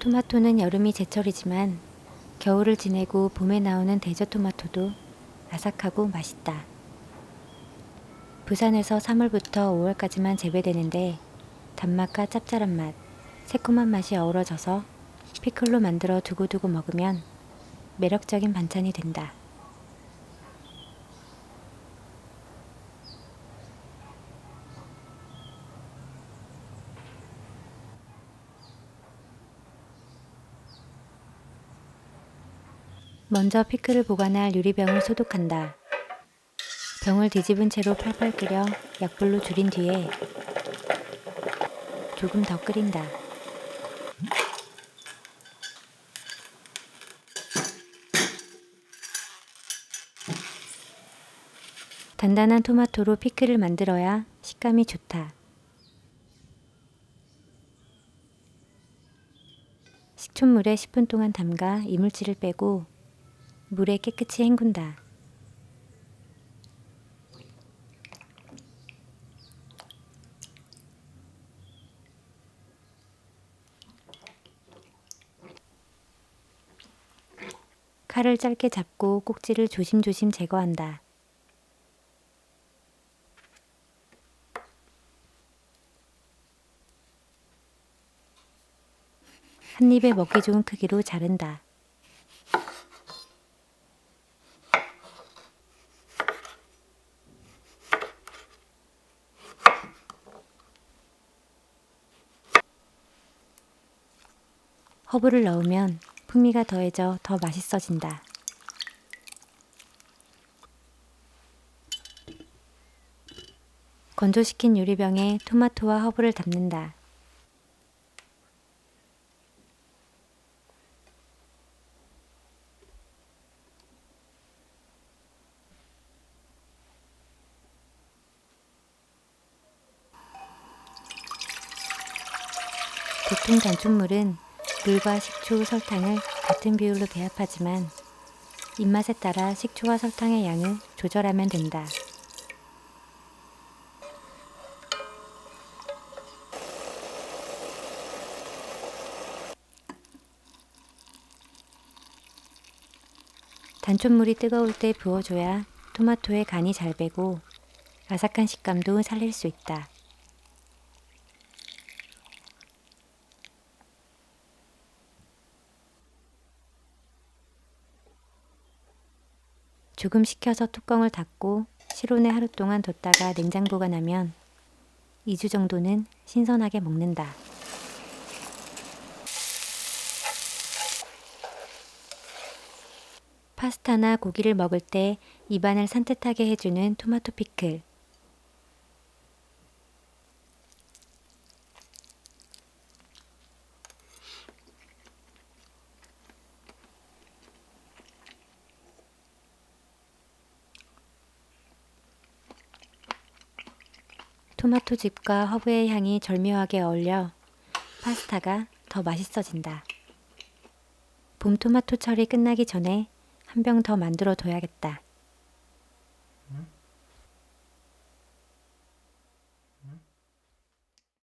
토마토는 여름이 제철이지만 겨울을 지내고 봄에 나오는 대저 토마토도 아삭하고 맛있다. 부산에서 3월부터 5월까지만 재배되는데 단맛과 짭짤한 맛, 새콤한 맛이 어우러져서 피클로 만들어 두고두고 먹으면 매력적인 반찬이 된다. 먼저 피클을 보관할 유리병을 소독한다. 병을 뒤집은 채로 팔팔 끓여 약불로 줄인 뒤에 조금 더 끓인다. 단단한 토마토로 피클을 만들어야 식감이 좋다. 식초물에 10분 동안 담가 이물질을 빼고 물에 깨끗이 헹군다. 칼을 짧게 잡고 꼭지를 조심조심 제거한다. 한 입에 먹기 좋은 크기로 자른다. 허브를 넣으면 풍미가 더해져 더 맛있어진다. 건조시킨 유리병에 토마토와 허브를 담는다. 보통 단촛물은 물과 식초, 설탕을 같은 비율로 배합하지만 입맛에 따라 식초와 설탕의 양을 조절하면 된다. 단촛물이 뜨거울 때 부어줘야 토마토의 간이 잘 배고 아삭한 식감도 살릴 수 있다. 조금 식혀서 뚜껑을 닫고 실온에 하루 동안 뒀다가 냉장 보관하면 2주 정도는 신선하게 먹는다. 파스타나 고기를 먹을 때 입안을 산뜻하게 해주는 토마토 피클. 토마토즙과 허브의 향이 절묘하게 어울려 파스타가 더 맛있어진다. 봄 토마토 철이 끝나기 전에 한 병 더 만들어 둬야겠다.